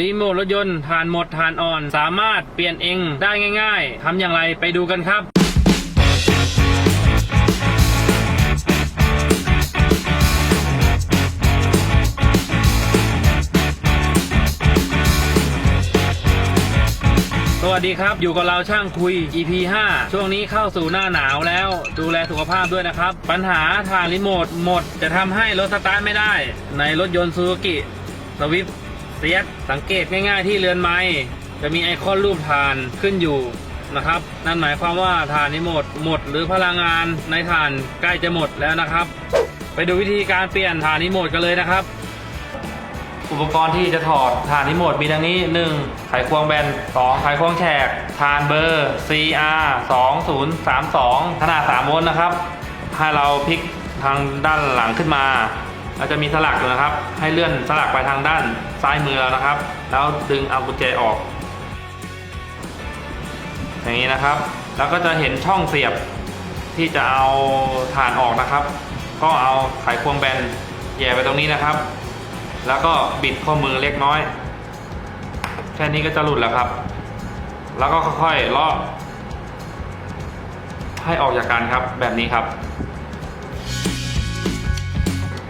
รีโมทรถยนต์ฐานหมดฐานอ่อน สามารถเปลี่ยนเองได้ง่าย ๆทำอย่างไรไปดูกันครับสวัสดีครับอยู่กับเราช่างคุย EP 5 ช่วงนี้เข้าสู่หน้าหนาวแล้ว ดูแลสุขภาพด้วยนะครับ ปัญหาทางรีโมทหมดจะทำให้รถสตาร์ทไม่ได้ ในรถยนต์ซูซูกิสวิฟ ซียสังเกตง่ายๆที่เรือนไม้จะมีไอคอนรูปฐานขึ้นอยู่นะครับ นั่นหมายความว่าฐานรีโมทหมด หรือพลังงานในฐานใกล้จะหมดแล้วนะครับ ไปดูวิธีการเปลี่ยนฐานรีโมทกันเลยนะครับ อุปกรณ์ที่จะถอดฐานรีโมทมีดังนี้ 1. ไขควงแบน 2. ไขควงแฉกฐานเบอร์ CR 2032 ขนาด 3 โวลต์นะครับ ให้เราพลิกทางด้านหลังขึ้นมา เราจะมีสลักอยู่นะครับ ให้เลื่อนสลักไปทางด้านซ้ายมือเรานะครับ แล้วดึงเอากุญแจออก อย่างนี้นะครับ แล้วก็จะเห็นช่องเสียบที่จะเอาฐานออกนะครับ ก็เอาไขควงแบนแย่ไปตรงนี้นะครับ แล้วก็บิดข้อมือเล็กน้อย แค่นี้ก็จะหลุดแล้วครับ แล้วก็ค่อยๆเลาะให้ออกจากกันครับแบบนี้ครับ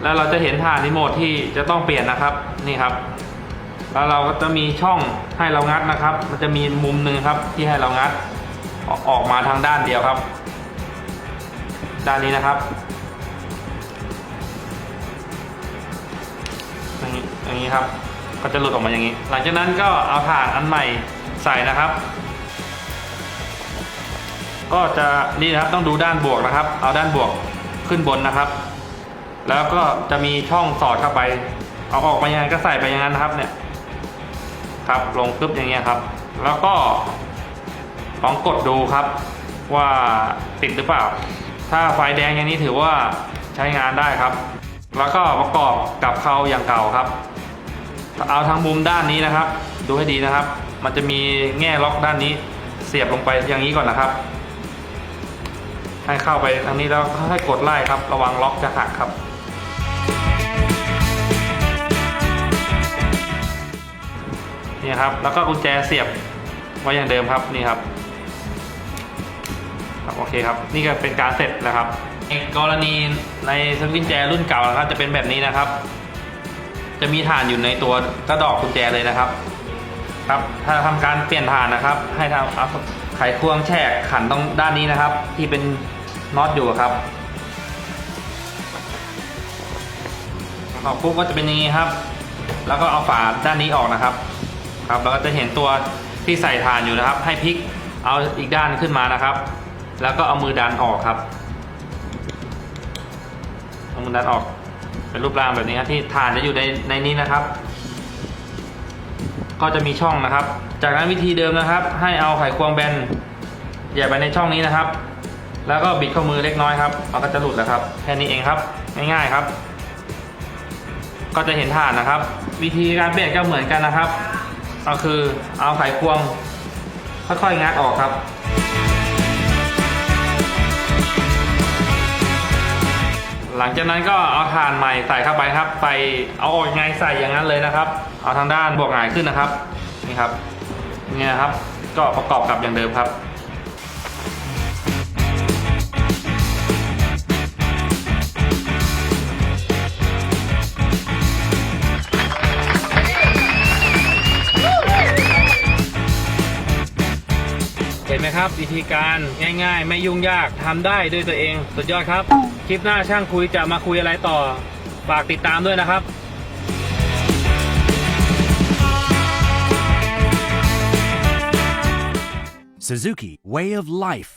แล้วเราจะเห็นฐานรีโมทที่จะต้องเปลี่ยนนะครับนี่ครับ แล้วเราก็จะมีช่องให้เรางัดนะครับ มันจะมีมุมหนึ่งครับที่ให้เรางัดออกมาทางด้านเดียวครับ ด้านนี้นะครับอย่างนี้อย่างนี้ครับก็จะหลุดออกมาอย่างนี้ หลังจากนั้นก็เอาถ่านอันใหม่ใส่นะครับ ก็จะนี่นะครับต้องดูด้านบวกนะครับ เอาด้านบวกขึ้นบนนะครับ แล้วก็จะมีช่องสอดเข้าไป เอาออกมายังไงก็ใส่ไปอย่างนั้นนะครับ เนี่ย ครับลงปึ๊บอย่างเงี้ยครับ แล้วก็ลองกดดูครับ ว่าติดหรือเปล่า ถ้าไฟแดงอย่างนี้ถือว่าใช้งานได้ครับ แล้วก็ประกอบกับเขาอย่างเก่าครับ เอาทางมุมด้านนี้นะครับ ดูให้ดีนะครับ มันจะมีแง่ล็อกด้านนี้ เสียบลงไปอย่างนี้ก่อนนะครับให้เข้าไปทางนี้แล้วค่อยกดไล่ครับ ระวังล็อกจะหักครับ นี่ครับ แล้วก็กุญแจเสียบไว้อย่างเดิมครับนี่ครับครับโอเคครับ นี่ก็เป็นการเสร็จแล้วครับในกรณีในสวิตช์กุญแจรุ่นเก่านะครับ จะเป็นแบบนี้นะครับ จะมีฐานอยู่ในตัวกระดอกกุญแจเลยนะครับ ครับ ถ้าทำการเปลี่ยนฐานนะครับ ให้ทำเอาไขควงแฉกขันตรงด้านนี้นะครับ ที่เป็นน็อตอยู่ครับออกปุ๊บก็จะเป็นอย่างนี้ครับ แล้วก็เอาฝาด้านนี้ออกนะครับ ครับแล้วก็จะเห็นตัวที่ใส่ฐานอยู่นะครับ ให้พลิกเอาอีกด้านขึ้นมานะครับ แล้วก็เอามือดันออกครับเอามือดันออกเป็นรูปร่างแบบนี้ครับที่ฐานจะอยู่ในในนี้นะครับ ก็จะมีช่องนะครับ จากนั้นวิธีเดิมนะครับ ให้เอาไขควงแบนเหยียบไปในช่องนี้นะครับ แล้วก็บิดข้อมือเล็กน้อยครับมันก็จะหลุดแล้วครับแค่นี้เองครับง่ายๆครับ ก็จะเห็นฐานนะครับ วิธีการเปลี่ยนก็เหมือนกันนะครับ ก็คือเอาไขควงค่อยๆงัดออกครับ หลังจากนั้นก็เอาถ่านใหม่ใส่เข้าไปครับใส่เอาออกยังไงใส่อย่างนั้นเลยนะครับ เอาทางด้านบวกหงายขึ้นนะครับนี่ครับนี่ครับก็ประกอบกับอย่างเดิมครับ นไหมครับ วิธีการง่าย ๆ ไม่ยุ่งยากทำได้ด้วยตัวเอง สุดยอดครับ คลิปหน้าช่างคุยจะมาคุยอะไรต่อ ฝากติดตามด้วยนะครับ Suzuki Way of Life.